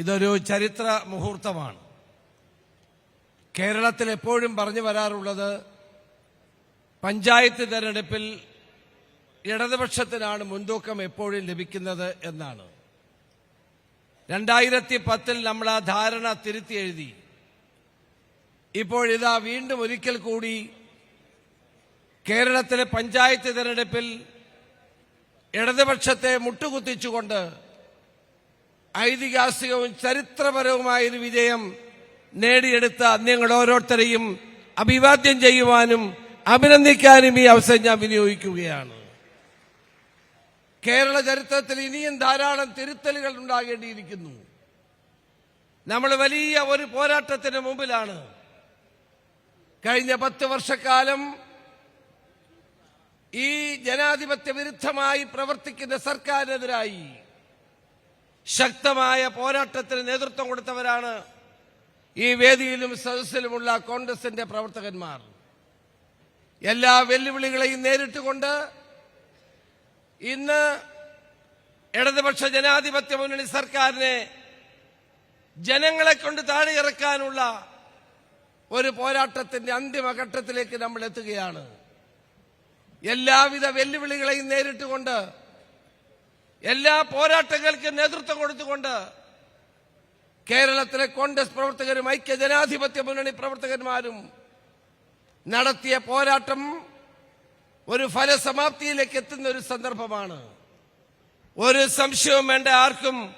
ഇതൊരു ചരിത്ര മുഹൂർത്തമാണ്. കേരളത്തിൽ എപ്പോഴും പറഞ്ഞു വരാറുള്ളത് പഞ്ചായത്ത് തെരഞ്ഞെടുപ്പിൽ ഇടതുപക്ഷത്തിനാണ് മുൻതൂക്കം എപ്പോഴും ലഭിക്കുന്നത് എന്നാണ്. രണ്ടായിരത്തി പത്തിൽ നമ്മൾ ആ ധാരണ തിരുത്തി എഴുതി. ഇപ്പോഴിതാ വീണ്ടും ഒരിക്കൽ കൂടി കേരളത്തിലെ പഞ്ചായത്ത് തെരഞ്ഞെടുപ്പിൽ ഇടതുപക്ഷത്തെ മുട്ടുകുത്തിച്ചുകൊണ്ട് ഐതിഹാസികവും ചരിത്രപരവുമായ ഒരു വിജയം നേടിയെടുത്ത നിങ്ങൾ ഓരോരുത്തരെയും അഭിവാദ്യം ചെയ്യുവാനും അഭിനന്ദിക്കാനും ഈ അവസരം ഞാൻ വിനിയോഗിക്കുകയാണ്. കേരള ചരിത്രത്തിൽ ഇനിയും ധാരാളം തിരുത്തലുകൾ ഉണ്ടാകേണ്ടിയിരിക്കുന്നു. നമ്മൾ വലിയ ഒരു പോരാട്ടത്തിന് മുമ്പിലാണ്. കഴിഞ്ഞ പത്ത് വർഷക്കാലം ഈ ജനാധിപത്യ വിരുദ്ധമായി പ്രവർത്തിക്കുന്ന സർക്കാരിനെതിരായി ശക്തമായ പോരാട്ടത്തിന് നേതൃത്വം കൊടുത്തവരാണ് ഈ വേദിയിലും സദസ്സിലുമുള്ള കോൺഗ്രസിന്റെ പ്രവർത്തകന്മാർ. എല്ലാ വെല്ലുവിളികളെയും നേരിട്ടുകൊണ്ട് ഇന്ന് ഇടതുപക്ഷ ജനാധിപത്യ മുന്നണി സർക്കാരിനെ ജനങ്ങളെ കൊണ്ട് താഴെയിറക്കാനുള്ള ഒരു പോരാട്ടത്തിന്റെ അന്തിമഘട്ടത്തിലേക്ക് നമ്മൾ എത്തുകയാണ്. എല്ലാവിധ വെല്ലുവിളികളെയും നേരിട്ടുകൊണ്ട് എല്ലാ പോരാട്ടങ്ങൾക്ക് നേതൃത്വം കൊടുത്തുകൊണ്ട് കേരളത്തിലെ കോൺഗ്രസ് പ്രവർത്തകരും ഐക്യ ജനാധിപത്യ മുന്നണി പ്രവർത്തകന്മാരും നടത്തിയ പോരാട്ടം ഒരു ഫലസമാപ്തിയിലേക്ക് എത്തുന്ന ഒരു സന്ദർഭമാണ്. ഒരു സംശയവും വേണ്ട ആർക്കും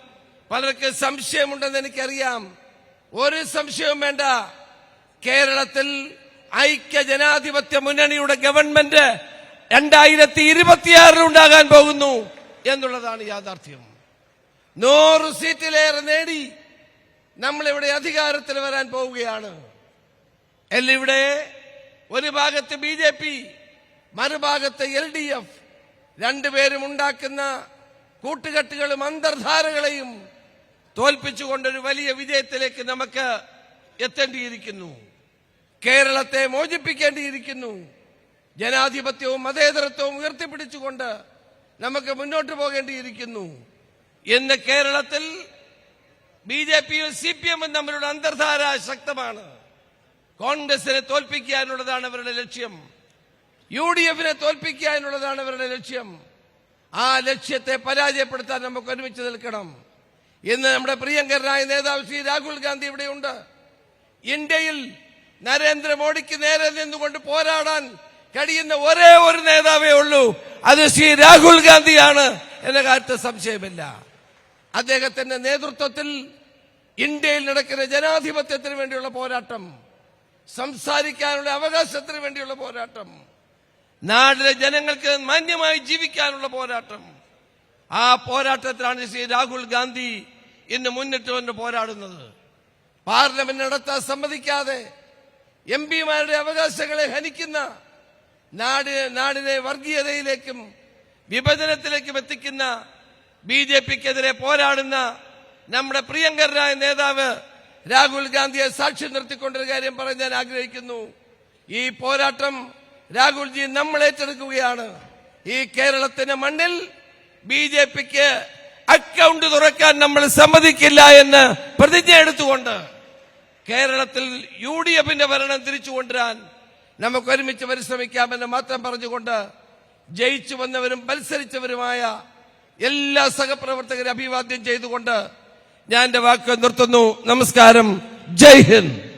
പലർക്ക് സംശയമുണ്ടെന്ന് എനിക്കറിയാം. ഒരു സംശയവും വേണ്ട. കേരളത്തിൽ ഐക്യ ജനാധിപത്യ മുന്നണിയുടെ ഗവൺമെന്റ് രണ്ടായിരത്തി ഇരുപത്തിയാറിൽ ഉണ്ടാകാൻ പോകുന്നു. എന്നുള്ളതാണ് യാഥാർത്ഥ്യം. നൂറ് സീറ്റിലേറെ നേടി നമ്മളിവിടെ അധികാരത്തിൽ വരാൻ പോവുകയാണ്. എല്ലിവിടെ ഒരു ഭാഗത്ത് ബി ജെ പി മറുഭാഗത്ത് എൽ ഡി എഫ്. രണ്ടുപേരും ഉണ്ടാക്കുന്ന കൂട്ടുകെട്ടുകളും അന്തർധാരകളെയും തോൽപ്പിച്ചുകൊണ്ടൊരു വലിയ വിജയത്തിലേക്ക് നമുക്ക് എത്തേണ്ടിയിരിക്കുന്നു. കേരളത്തെ മോചിപ്പിക്കേണ്ടിയിരിക്കുന്നു. ജനാധിപത്യവും മതേതരത്വവും ഉയർത്തിപ്പിടിച്ചുകൊണ്ട് നമുക്ക് മുന്നോട്ട് പോകേണ്ടിയിരിക്കുന്നു. എന്ന് കേരളത്തിൽ ബി ജെ പിയും സി പി എമ്മും തമ്മിലുള്ള അന്തർധാര ശക്തമാണ്. കോൺഗ്രസിനെ തോൽപ്പിക്കാനുള്ളതാണ് അവരുടെ ലക്ഷ്യം. യു ഡി എഫിനെ തോൽപ്പിക്കാനുള്ളതാണ് അവരുടെ ലക്ഷ്യം. ആ ലക്ഷ്യത്തെ പരാജയപ്പെടുത്താൻ നമുക്ക് ഒരുമിച്ച് നിൽക്കണം. ഇന്ന് നമ്മുടെ പ്രിയങ്കരനായ നേതാവ് ശ്രീ രാഹുൽ ഗാന്ധി ഇവിടെയുണ്ട്. ഇന്ത്യയിൽ നരേന്ദ്രമോദിക്ക് നേരെ നിന്നുകൊണ്ട് പോരാടാൻ കഴിയുന്ന ഒരേ ഒരു നേതാവേ ഉള്ളൂ. അത് ശ്രീ രാഹുൽ ഗാന്ധിയാണ്. എന്ന കാര്യത്തിൽ സംശയമില്ല. അദ്ദേഹത്തിന്റെ നേതൃത്വത്തിൽ ഇന്ത്യയിൽ നടക്കുന്ന ജനാധിപത്യത്തിന് വേണ്ടിയുള്ള പോരാട്ടം സംസാരിക്കാനുള്ള അവകാശത്തിന് വേണ്ടിയുള്ള പോരാട്ടം നാടിലെ ജനങ്ങൾക്ക് മാന്യമായി ജീവിക്കാനുള്ള പോരാട്ടം. ആ പോരാട്ടത്തിലാണ് ശ്രീ രാഹുൽ ഗാന്ധി ഇന്ന് മുന്നിട്ട് വന്ന് പോരാടുന്നത്. പാർലമെന്റ് നടത്താൻ സമ്മതിക്കാതെ എം പിമാരുടെ അവകാശങ്ങളെ ഹനിക്കുന്ന നാട് നാടിനെ വർഗീയതയിലേക്കും വിഭജനത്തിലേക്കും എത്തിക്കുന്ന ബി ജെ പിക്കെതിരെ പോരാടുന്ന നമ്മുടെ പ്രിയങ്കരനായ നേതാവ് രാഹുൽ ഗാന്ധിയെ സാക്ഷി നിർത്തിക്കൊണ്ടൊരു കാര്യം പറയാൻ ഞാൻ ആഗ്രഹിക്കുന്നു. ഈ പോരാട്ടം രാഹുൽജി നമ്മൾ ഏറ്റെടുക്കുകയാണ്. ഈ കേരളത്തിന്റെ മണ്ണിൽ ബി ജെ പിക്ക് അക്കൗണ്ട് തുറക്കാൻ നമ്മൾ സമ്മതിക്കില്ല എന്ന് പ്രതിജ്ഞ എടുത്തുകൊണ്ട് കേരളത്തിൽ യു ഡി എഫിന്റെ ഭരണം തിരിച്ചു കൊണ്ടുവരാൻ നമുക്ക് ഒരുമിച്ച് പരിശ്രമിക്കാമെന്ന് മാത്രം പറഞ്ഞുകൊണ്ട് ജയിച്ചു വന്നവരും മത്സരിച്ചവരുമായ എല്ലാ സഹപ്രവർത്തകരെ അഭിവാദ്യം ചെയ്തുകൊണ്ട് ഞാൻ എന്റെ വാക്ക് നിർത്തുന്നു. നമസ്കാരം. ജയ് ഹിന്ദ്.